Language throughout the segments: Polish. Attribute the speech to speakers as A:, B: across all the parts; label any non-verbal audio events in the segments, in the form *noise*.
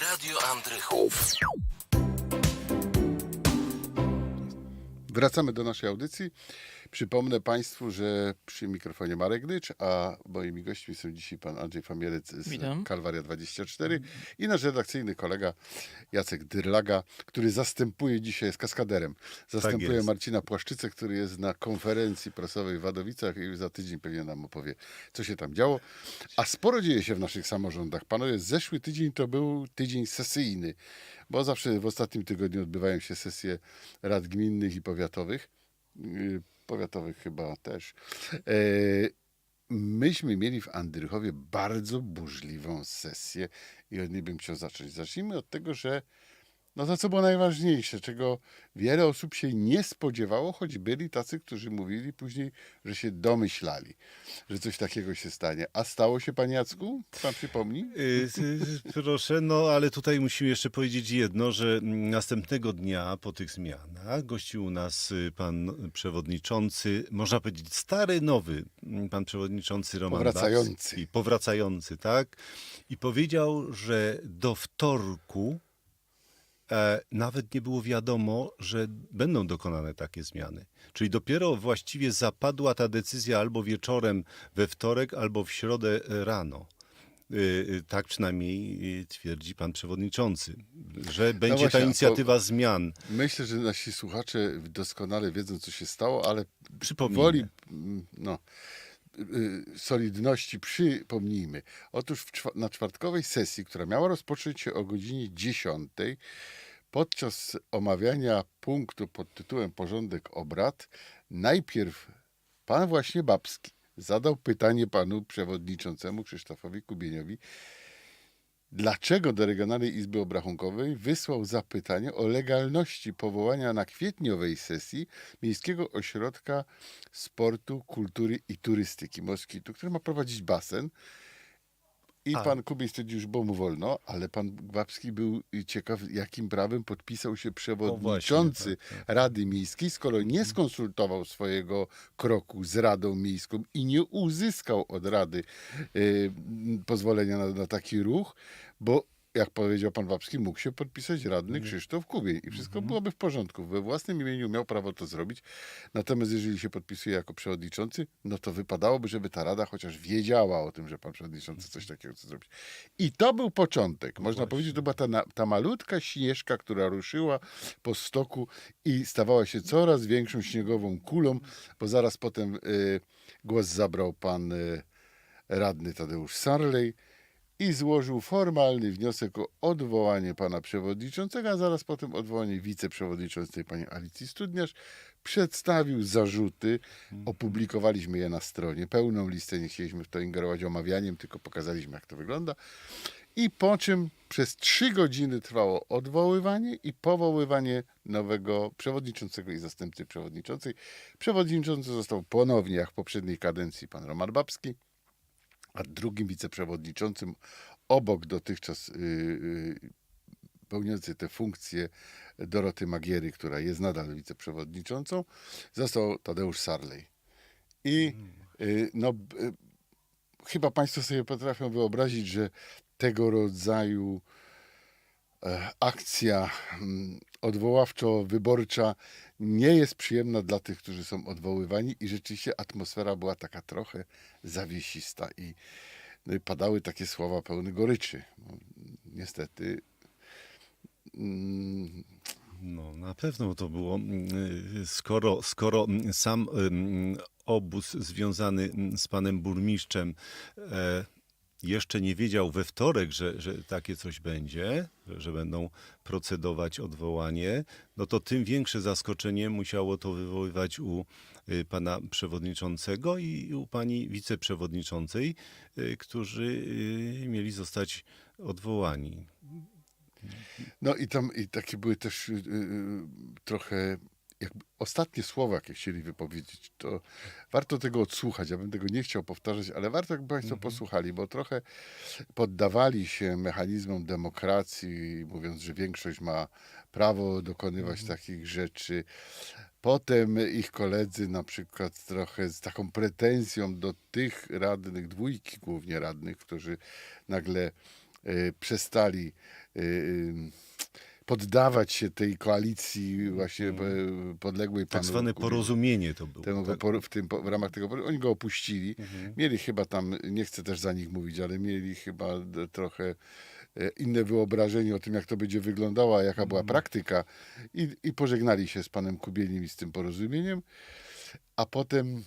A: Radio Andrychów.
B: Wracamy do naszej audycji. Przypomnę Państwu, że przy mikrofonie Marek Dycz, a moimi gośćmi są dzisiaj pan Andrzej Famielec z
C: Witam.
B: Kalwaria 24 i nasz redakcyjny kolega Jacek Dyrlaga, który zastępuje dzisiaj, jest kaskaderem, zastępuje
D: jest.
B: Marcina Płaszczycę, który jest na konferencji prasowej w Wadowicach i za tydzień pewnie nam opowie, co się tam działo. A sporo dzieje się w naszych samorządach. Panowie, zeszły tydzień to był tydzień sesyjny, bo zawsze w ostatnim tygodniu odbywają się sesje rad gminnych i powiatowych. Yy, Powiatowych chyba też. E, Myśmy mieli w Andrychowie bardzo burzliwą sesję i od niej bym chciał zacząć. Zacznijmy od tego, że no to co było najważniejsze, czego wiele osób się nie spodziewało, choć byli tacy, którzy mówili później, że się domyślali, że coś takiego się stanie. A stało się, panie Jacku? Pan przypomni?
D: Y, Proszę, no ale tutaj musimy jeszcze powiedzieć jedno, że następnego dnia po tych zmianach gościł u nas y, pan przewodniczący, można powiedzieć stary, nowy, mm, pan przewodniczący Roman
B: Powracający.
D: Babski, powracający, tak? I powiedział, że do wtorku nawet nie było wiadomo, że będą dokonane takie zmiany. Czyli dopiero właściwie zapadła ta decyzja albo wieczorem we wtorek, albo w środę e, rano. Y, Tak przynajmniej twierdzi pan przewodniczący, że będzie
B: właśnie,
D: ta inicjatywa zmian.
B: Myślę, że nasi słuchacze doskonale wiedzą, co się stało, ale
D: Przypomnijmy.
B: woli mm, no, solidności przypomnijmy. Otóż na czwartkowej sesji, która miała rozpocząć się o godzinie 10, podczas omawiania punktu pod tytułem Porządek obrad, najpierw pan właśnie Babski zadał pytanie panu przewodniczącemu Krzysztofowi Kubieniowi, dlaczego do Regionalnej Izby Obrachunkowej wysłał zapytanie o legalności powołania na kwietniowej sesji Miejskiego Ośrodka Sportu, Kultury i Turystyki Moskitu, który ma prowadzić basen. I pan że bo mu wolno, ale pan Babski był ciekaw, jakim prawem podpisał się przewodniczący
D: tak, tak.
B: Rady Miejskiej, skoro nie skonsultował swojego kroku z Radą Miejską i nie uzyskał od Rady y, pozwolenia na, na taki ruch, bo jak powiedział pan Wapski, mógł się podpisać radny Krzysztof Kubień i wszystko byłoby w porządku. We własnym imieniu miał prawo to zrobić. Natomiast jeżeli się podpisuje jako przewodniczący, no to wypadałoby, żeby ta rada chociaż wiedziała o tym, że pan przewodniczący coś takiego chce zrobić. I to był początek. Można powiedzieć, że to była ta, ta malutka śnieżka, która ruszyła po stoku i stawała się coraz większą śniegową kulą, bo zaraz potem y, głos zabrał pan y, radny Tadeusz Sarlej i złożył formalny wniosek o odwołanie pana przewodniczącego, a zaraz potem odwołanie wiceprzewodniczącej pani Alicji Studniarz. Przedstawił zarzuty, opublikowaliśmy je na stronie, pełną listę, nie chcieliśmy w to ingerować omawianiem, tylko pokazaliśmy jak to wygląda. I po czym przez trzy godziny trwało odwoływanie i powoływanie nowego przewodniczącego i zastępcy przewodniczącej. Przewodniczący został ponownie, jak w poprzedniej kadencji, pan Roman Babski a drugim wiceprzewodniczącym obok dotychczas yy, yy, pełniącej tę funkcję Doroty Magiery, która jest nadal wiceprzewodniczącą, został Tadeusz Sarlej. I yy, no, chyba Państwo sobie potrafią wyobrazić, że tego rodzaju e, akcja mm, odwoławczo-wyborcza nie jest przyjemna dla tych, którzy są odwoływani i rzeczywiście atmosfera była taka trochę zawiesista i, no i padały takie słowa pełne goryczy. No, niestety mm,
D: No, na pewno to było, mm, y, skoro, skoro mm, sam obóz związany mm, z panem burmistrzem e, jeszcze nie wiedział we wtorek, że, że takie coś będzie, że, będą procedować odwołanie, no to tym większe zaskoczenie musiało to wywoływać u y, pana przewodniczącego i u pani wiceprzewodniczącej, y, którzy y, mieli zostać odwołani.
B: No i tam i takie były też trochę jakby ostatnie słowa, jakie chcieli wypowiedzieć, to warto tego odsłuchać. Ja bym tego nie chciał powtarzać, ale warto, jakby Państwo posłuchali, bo trochę poddawali się mechanizmom demokracji, mówiąc, że większość ma prawo dokonywać takich rzeczy. Potem ich koledzy na przykład trochę z taką pretensją do tych radnych, dwójki głównie radnych, którzy nagle e, przestali e, poddawać się tej koalicji właśnie e, podległej
D: Tak
B: panu
D: zwane
B: Kubie-
D: porozumienie to było.
B: temu,
D: tak?
B: po, w, tym, w ramach tego, oni go opuścili.
D: Mhm.
B: Mieli chyba tam, nie chcę też za nich mówić, ale mieli chyba trochę e, inne wyobrażenie o tym, jak to będzie wyglądało, jaka była
D: Mhm.
B: praktyka. I, I pożegnali się z panem Kubielim i z tym porozumieniem. A potem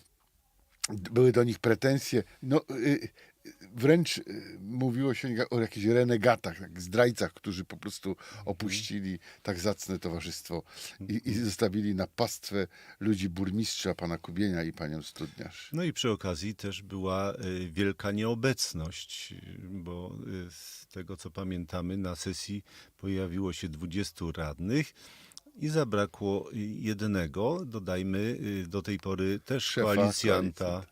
B: były do nich pretensje. No, y, wręcz y, mówiło się o jakichś renegatach, tak, zdrajcach, którzy po prostu opuścili tak zacne towarzystwo i, i zostawili na pastwę ludzi burmistrza, pana Kubienia i panią Studniarz.
D: No i przy okazji też była y, wielka nieobecność, y, bo z tego co pamiętamy, na sesji pojawiło się 20 radnych i zabrakło jednego, dodajmy, do tej pory też
B: Szefa
D: koalicjanta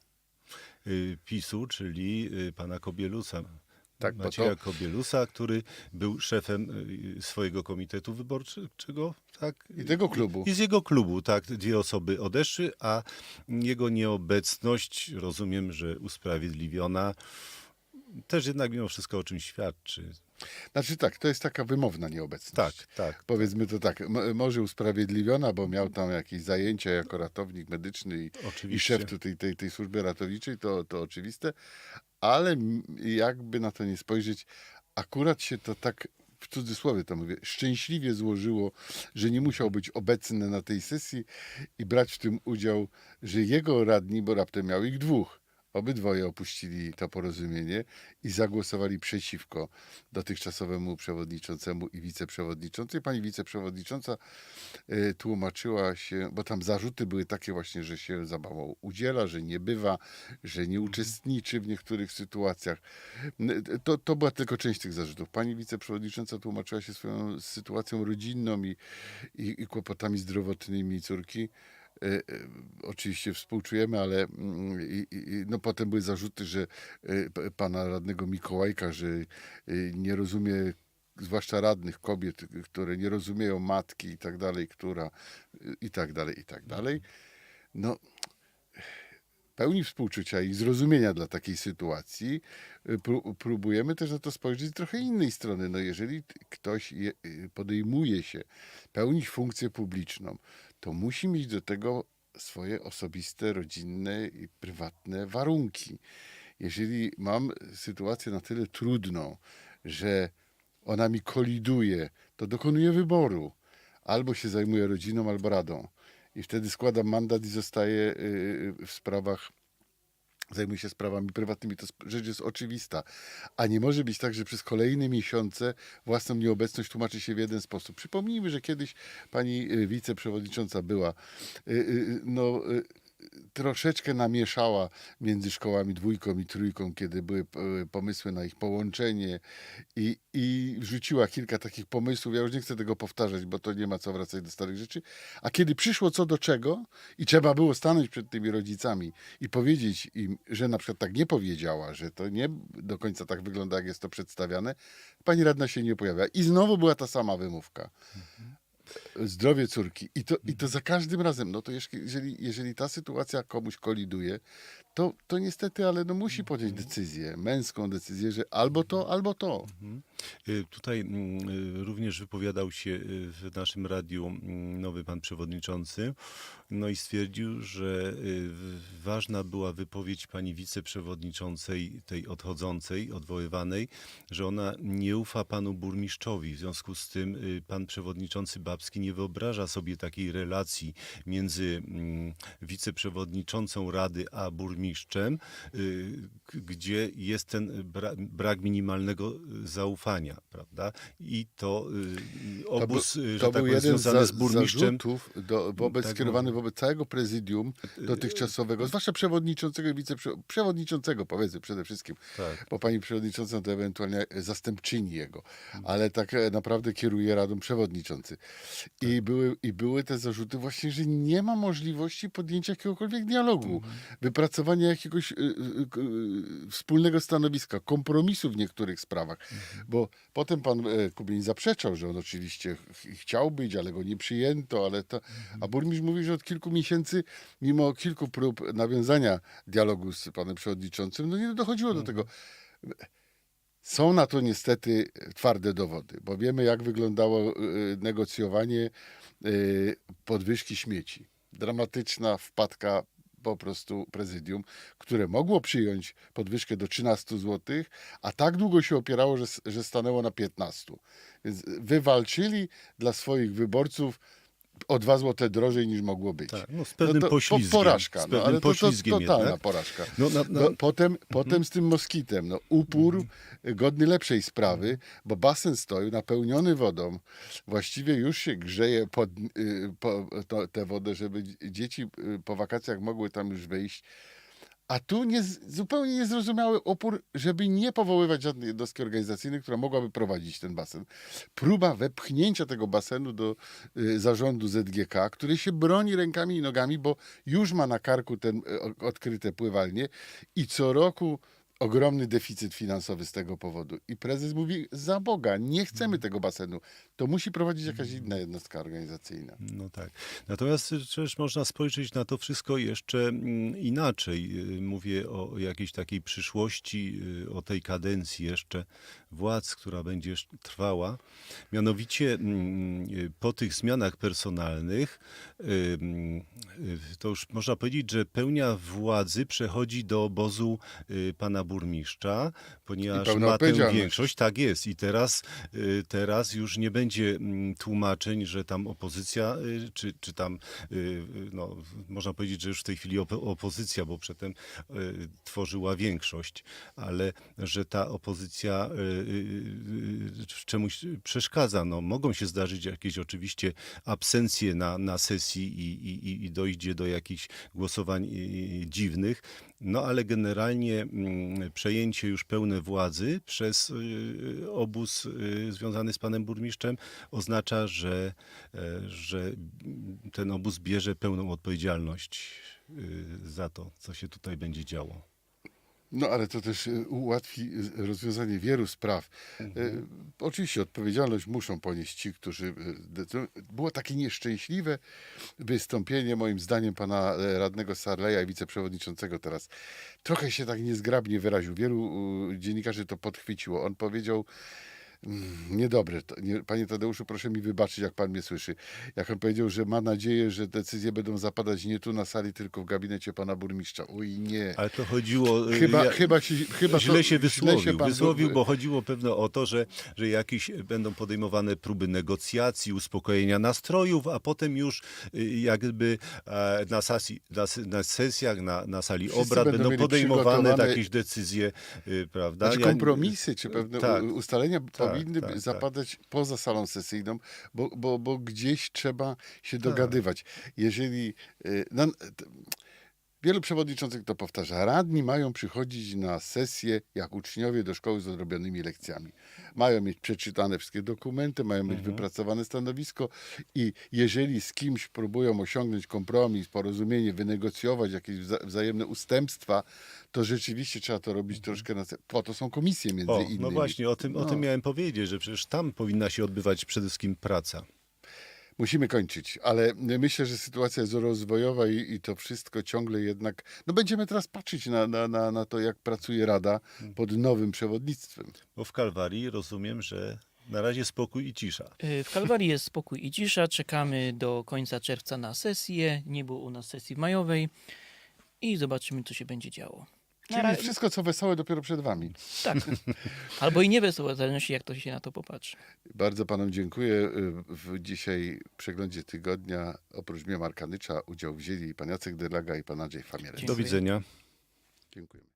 D: PiSu, czyli y, pana Kobielusa.
B: Tak,
D: Macieja
B: to-
D: Kobielusa, który był szefem y, swojego komitetu wyborczego, tak?
B: I tego klubu.
D: I z jego klubu, tak, dwie osoby odeszły, a jego nieobecność, rozumiem, że usprawiedliwiona, też jednak mimo wszystko o czymś świadczy.
B: Znaczy tak, to jest taka wymowna nieobecność.
D: Tak, tak.
B: Powiedzmy to tak, może usprawiedliwiona, bo miał tam jakieś zajęcia jako ratownik medyczny i, i szef tutaj tej, tej służby ratowniczej, to, to oczywiste, ale jakby na to nie spojrzeć, akurat się to tak w cudzysłowie to mówię, szczęśliwie złożyło, że nie musiał być obecny na tej sesji i brać w tym udział, że jego radni, bo raptem miał ich dwóch, obydwoje opuścili to porozumienie i zagłosowali przeciwko dotychczasowemu przewodniczącemu i wiceprzewodniczącej. Pani wiceprzewodnicząca y, tłumaczyła się, bo tam zarzuty były takie właśnie, że się za mało udziela, że nie bywa, że nie uczestniczy w niektórych sytuacjach. N- To, to była tylko część tych zarzutów. Pani wiceprzewodnicząca tłumaczyła się swoją sytuacją rodzinną i, i, i kłopotami zdrowotnymi córki. E, e, Oczywiście współczujemy, ale mm, i, no potem były zarzuty, że p- pana radnego Mikołajka, że nie rozumie zwłaszcza radnych kobiet, które nie rozumieją matki i tak dalej, która i tak dalej, i tak dalej. No, pełni współczucia i zrozumienia dla takiej sytuacji, y, pró- próbujemy też na to spojrzeć z trochę innej strony. No jeżeli ktoś y, podejmuje się pełnić funkcję publiczną, to musi mieć do tego swoje osobiste, rodzinne i prywatne warunki. Jeżeli mam sytuację na tyle trudną, że ona mi koliduje, to dokonuję wyboru. Albo się zajmuję rodziną, albo radą. I wtedy składam mandat i zostaję y, w sprawach, zajmuję się sprawami prywatnymi. To rzecz jest oczywista. A nie może być tak, że przez kolejne miesiące własną nieobecność tłumaczy się w jeden sposób. Przypomnijmy, że kiedyś pani y, wiceprzewodnicząca była, y, y, no, y, troszeczkę namieszała między szkołami dwójką i trójką, kiedy były e, pomysły na ich połączenie i, i wrzuciła kilka takich pomysłów. Ja już nie chcę tego powtarzać, bo to nie ma co wracać do starych rzeczy. A kiedy przyszło co do czego i trzeba było stanąć przed tymi rodzicami i powiedzieć im, że na przykład tak nie powiedziała, że to nie do końca tak wygląda, jak jest to przedstawiane, pani radna się nie pojawia. I znowu była ta sama wymówka zdrowie córki. I to, I to za każdym razem, no to jeżeli, jeżeli ta sytuacja komuś koliduje, to, to niestety, ale no musi podjąć decyzję, męską decyzję, że albo to, albo to.
D: Y, Tutaj mm, y, również wypowiadał się y, w naszym radiu mm, nowy pan przewodniczący, no i stwierdził, że ważna była wypowiedź pani wiceprzewodniczącej, tej odchodzącej, odwoływanej, że ona nie ufa panu burmistrzowi. W związku z tym pan przewodniczący Babski nie wyobraża sobie takiej relacji między mm, wiceprzewodniczącą Rady a burmistrzem, y, k- gdzie jest ten bra brak minimalnego y, zaufania, prawda? I to y,
B: To,
D: obóz,
B: był-
D: y, że
B: to
D: tak
B: był jeden
D: związany
B: z,
D: z burmistrzem.
B: do, wobec,
D: Tak,
B: skierowany
D: bo-
B: wobec całego prezydium dotychczasowego, zwłaszcza przewodniczącego i wiceprzewodniczącego, powiedzmy przede wszystkim,
D: Tak.
B: bo pani przewodnicząca to ewentualnie zastępczyni jego, ale tak e, naprawdę kieruje radą przewodniczący. I, były, I były te zarzuty właśnie, że nie ma możliwości podjęcia jakiegokolwiek dialogu, wypracowania znajdowania jakiegoś y, y, y, wspólnego stanowiska, kompromisu w niektórych sprawach. Bo potem pan e, Kubień zaprzeczał, że on oczywiście ch- chciał być, ale go nie przyjęto, ale to... A burmistrz mówi, że od kilku miesięcy, mimo kilku prób nawiązania dialogu z panem przewodniczącym, no nie dochodziło do tego. Są na to niestety twarde dowody, bo wiemy, jak wyglądało y, negocjowanie y, podwyżki śmieci. Dramatyczna wpadka po prostu prezydium, które mogło przyjąć podwyżkę do 13 zł, a tak długo się opierało, że, że stanęło na 15. Więc wywalczyli dla swoich wyborców o 2 zł drożej niż mogło być.
D: Tak, no z pewnym
B: to
D: poślizgiem,
B: Porażka,
D: z
B: no,
D: pewnym
B: ale to, to, totalna
D: jednak.
B: porażka.
D: No, na- na-
B: No, potem, potem z tym moskitem, no, upór
D: Mhm.
B: godny lepszej sprawy, bo basen stoi napełniony wodą. Właściwie już się grzeje pod, y, po, to, tę wodę, żeby dzie- dzieci y, po wakacjach mogły tam już wejść. A tu nie, zupełnie niezrozumiały opór, żeby nie powoływać żadnej jednostki organizacyjnej, która mogłaby prowadzić ten basen. Próba wepchnięcia tego basenu do y, zarządu ZGK, który się broni rękami i nogami, bo już ma na karku ten y, odkryte pływalnie i co roku ogromny deficyt finansowy z tego powodu. I prezes mówi, za Boga, nie chcemy tego basenu. To musi prowadzić jakaś inna jednostka organizacyjna.
D: No tak. Natomiast przecież można spojrzeć na to wszystko jeszcze mm, inaczej. Y, Mówię o jakiejś takiej przyszłości, y, o tej kadencji jeszcze władz, która będzie trwała. Mianowicie mm, y, po tych zmianach personalnych, mm, to już można powiedzieć, że pełnia władzy przechodzi do obozu pana burmistrza, ponieważ ma tę większość. Tak jest. I teraz, y, teraz już nie będzie mm, tłumaczeń, że tam opozycja, y, czy, czy tam, y, no, można powiedzieć, że już w tej chwili op- opozycja, bo przedtem tworzyła większość, ale że ta opozycja czemuś przeszkadza. No, mogą się zdarzyć jakieś oczywiście absencje na, na sesji i, i, i dojdzie do jakichś głosowań dziwnych, no ale generalnie mm, przejęcie już pełne władzy przez y, obóz y, związany z panem burmistrzem oznacza, że, e, że ten obóz bierze pełną odpowiedzialność y, za to, co się tutaj będzie działo.
B: No ale to też y, ułatwi y, rozwiązanie wielu spraw. Y, Oczywiście odpowiedzialność muszą ponieść ci, którzy. Było takie nieszczęśliwe wystąpienie moim zdaniem pana e, radnego Sarleja i wiceprzewodniczącego teraz. Trochę się tak niezgrabnie wyraził. Wielu dziennikarzy to podchwyciło. On powiedział Niedobre. To, nie, panie Tadeuszu, proszę mi wybaczyć, jak pan mnie słyszy. Jak on powiedział, że ma nadzieję, że decyzje będą zapadać nie tu na sali, tylko w gabinecie pana burmistrza. Oj nie.
D: Ale to chodziło. y,
B: Chyba,
D: ja-
B: chyba, się, chyba
D: źle
B: to,
D: się wysłowił.
B: pan-
D: wysłowił, bo chodziło pewno o to, że, że jakieś będą podejmowane próby negocjacji, uspokojenia nastrojów, a potem już y, jakby e, na, sesji, na, na sesjach, na, na sali
B: Wszyscy
D: obrad
B: będą
D: będą podejmowane
B: przygotowane-
D: jakieś decyzje, y, prawda?
B: Znaczy kompromisy czy pewne
D: tak.
B: ustalenia powinny
D: tak, tak.
B: zapadać poza salą sesyjną, bo, bo, bo gdzieś trzeba się
D: Tak.
B: dogadywać. Jeżeli. y, No, wielu przewodniczących to powtarza. Radni mają przychodzić na sesję jak uczniowie do szkoły z odrobionymi lekcjami. Mają mieć przeczytane wszystkie dokumenty, mają mieć
D: Mhm.
B: wypracowane stanowisko i jeżeli z kimś próbują osiągnąć kompromis, porozumienie, wynegocjować jakieś wza- wzajemne ustępstwa, to rzeczywiście trzeba to robić troszkę na... Po to są komisje między
D: Mhm. O,
B: innymi.
D: no właśnie, o tym, o
B: No.
D: tym miałem powiedzieć, że przecież tam powinna się odbywać przede wszystkim praca.
B: Musimy kończyć, ale myślę, że sytuacja jest rozwojowa i, i to wszystko ciągle jednak. No będziemy teraz patrzeć na, na, na, na to, jak pracuje Rada pod nowym przewodnictwem.
D: Bo w Kalwarii rozumiem, że na razie spokój i cisza.
C: Y, W Kalwarii jest spokój i cisza. Czekamy do końca czerwca na sesję. Nie było u nas sesji majowej i zobaczymy, co się będzie działo.
B: Czyli wszystko, co wesołe, dopiero przed Wami.
C: Tak. *laughs* Albo i nie wesoło, w zależności jak to się na to popatrzy.
B: Bardzo Panom dziękuję. W dzisiaj przeglądzie tygodnia oprócz mnie Markanycza udział wzięli pan Jacek Delaga i pan Andrzej Famierek.
D: Do widzenia.
B: Dziękujemy.